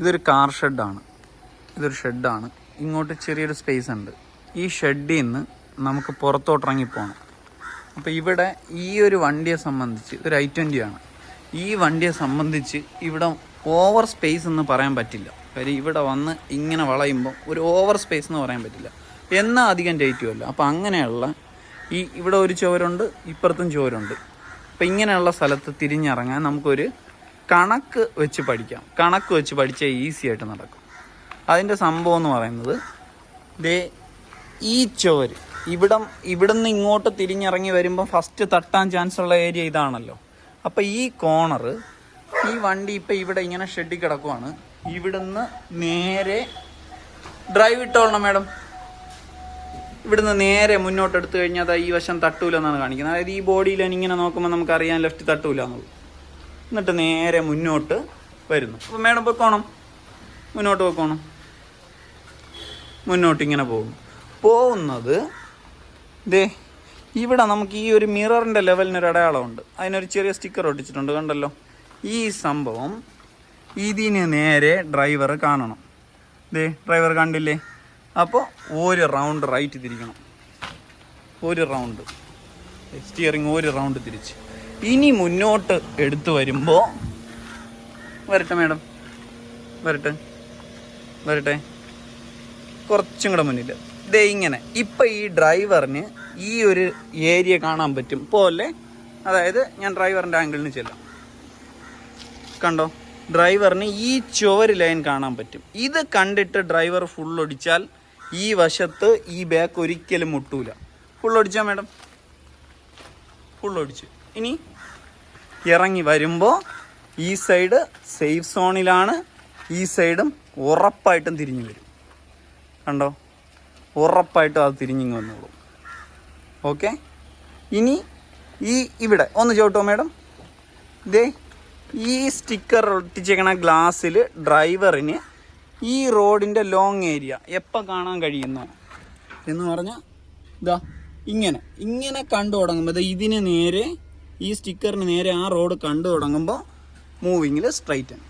ഇതൊരു കാർ ഷെഡാണ് ഇതൊരു ഷെഡാണ് ഇങ്ങോട്ട് ചെറിയൊരു സ്പേസ് ഉണ്ട്. ഈ ഷെഡിൽ നിന്ന് നമുക്ക് പുറത്തോട്ടിറങ്ങി പോകണം അപ്പോൾ ഇവിടെ ഈ ഒരു വണ്ടിയെ സംബന്ധിച്ച് ഒരു ഐ ട്വന്റി ആണ്. ഈ വണ്ടിയെ സംബന്ധിച്ച് ഇവിടെ ഓവർ സ്പേസ് എന്ന് പറയാൻ പറ്റില്ല. കാര്യം ഇവിടെ വന്ന് ഇങ്ങനെ വളയുമ്പോൾ ഒരു ഓവർ സ്പേസ് എന്ന് പറയാൻ പറ്റില്ല. എന്നാൽ അധികം ടൈറ്റുമല്ല അപ്പോൾ അങ്ങനെയുള്ള ഈ ഇവിടെ ഒരു ചോരുണ്ട് ഇപ്പുറത്തും ചോരുണ്ട് അപ്പോൾ ഇങ്ങനെയുള്ള സ്ഥലത്ത് തിരിഞ്ഞിറങ്ങാൻ നമുക്കൊരു കണക്ക് വെച്ച് പഠിക്കാം. കണക്ക് വെച്ച് പഠിച്ചാൽ ഈസി ആയിട്ട് നടക്കും. അതിന്റെ സംഭവം എന്ന് പറയുന്നത് ദേ ഈ ചോര് ഇവിടം ഇവിടുന്ന് ഇങ്ങോട്ട് തിരിഞ്ഞിറങ്ങി വരുമ്പോൾ ഫസ്റ്റ് തട്ടാൻ ചാൻസ് ഉള്ള ഏരിയ ഇതാണല്ലോ. അപ്പോൾ ഈ കോണർ ഈ വണ്ടി ഇപ്പം ഇവിടെ ഇങ്ങനെ ഷെഡിൽ കിടക്കുവാണ്. ഇവിടുന്ന് നേരെ ഡ്രൈവ് ഇട്ടോളണം മാഡം ഇവിടുന്ന് നേരെ മുന്നോട്ട് എടുത്തു കഴിഞ്ഞാൽ അത് ഈ വശം തട്ടൂല എന്നാണ് കാണിക്കുന്നത്. അതായത് ഈ ബോഡിയിൽ ഇങ്ങനെ നോക്കുമ്പോൾ നമുക്കറിയാം ലെഫ്റ്റ് തട്ടൂല എന്നുള്ളത്. എന്നിട്ട് നേരെ മുന്നോട്ട് വരുന്നു. അപ്പോൾ മേഡം പൊയ്ക്കോണം മുന്നോട്ട് പോയിക്കോണം മുന്നോട്ട് ഇങ്ങനെ പോകുന്നു. പോകുന്നത് ദേ ഇവിടെ നമുക്ക് ഈ ഒരു മിററിന്റെ ലെവലിനൊരു അടയാളമുണ്ട്. അതിനൊരു ചെറിയ സ്റ്റിക്കർ ഒട്ടിച്ചിട്ടുണ്ട് കണ്ടല്ലോ. ഈ സംഭവം ഇതിന് നേരെ ഡ്രൈവർ കാണണം. ദേ ഡ്രൈവർ കണ്ടില്ലേ? അപ്പോൾ ഒരു റൗണ്ട് റൈറ്റ് തിരിക്കണം. ഒരു റൗണ്ട്. സ്റ്റിയറിങ് ഒരു റൗണ്ട് തിരിച്ച്. ഇനി മുന്നോട്ട് എടുത്തു വരുമ്പോൾ വരട്ടെ മാഡം. വരട്ടെ. വരട്ടെ. കുറച്ചും കൂടെ മുന്നിൽ ദേ ഇങ്ങനെ. ഇപ്പം ഈ ഡ്രൈവറിന് ഈ ഒരു ഏരിയ കാണാൻ പറ്റും പോലെ അതായത് ഞാൻ ഡ്രൈവറിന്റെ ആംഗിളിന് ചെല്ലാം. കണ്ടോ? ഡ്രൈവറിന് ഈ ചുവര് ലൈൻ കാണാൻ പറ്റും. ഇത് കണ്ടിട്ട് ഡ്രൈവർ ഫുൾ ഒടിച്ചാൽ ഈ വശത്ത് ഈ ബാക്ക് ഒരിക്കലും മുട്ടൂല. ഫുൾ ഒടിച്ചാ മാഡം? ഫുൾ ഒടിച്ചു ഇനി ഇറങ്ങി വരുമ്പോൾ ഈ സൈഡ് സേഫ് സോണിലാണ് ഈ സൈഡും ഉറപ്പായിട്ടും തിരിഞ്ഞു വരും. കണ്ടോ? ഉറപ്പായിട്ടും അത് തിരിഞ്ഞിങ്ങ് വന്നോളൂ. ഓക്കെ ഇനി ഈ ഇവിടെ ഒന്ന് ചോട്ടോ മാഡം ഇതേ ഈ സ്റ്റിക്കർ ഒട്ടിച്ചേക്കണ ഗ്ലാസ്സിൽ ഡ്രൈവറിന് ഈ റോഡിന്റെ ലോങ് ഏരിയ എപ്പോൾ കാണാൻ കഴിയുന്നു? എന്ന് പറഞ്ഞാൽ ഇതാ ഇങ്ങനെ. ഇങ്ങനെ കണ്ടു തുടങ്ങുമ്പോൾ ഇതിന് നേരെ ഈ സ്റ്റിക്കറിന് നേരെ ആ റോഡ് കണ്ടു തുടങ്ങുമ്പോൾ മൂവിങ്ങിൽ സ്ട്രൈറ്റ് ആണ്.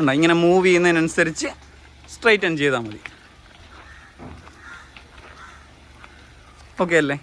ഉണ്ടോ ഇങ്ങനെ മൂവ് ചെയ്യുന്നതിനനുസരിച്ച് സ്ട്രൈറ്റൻ ചെയ്താൽ മതി. ഓക്കെ അല്ലേ?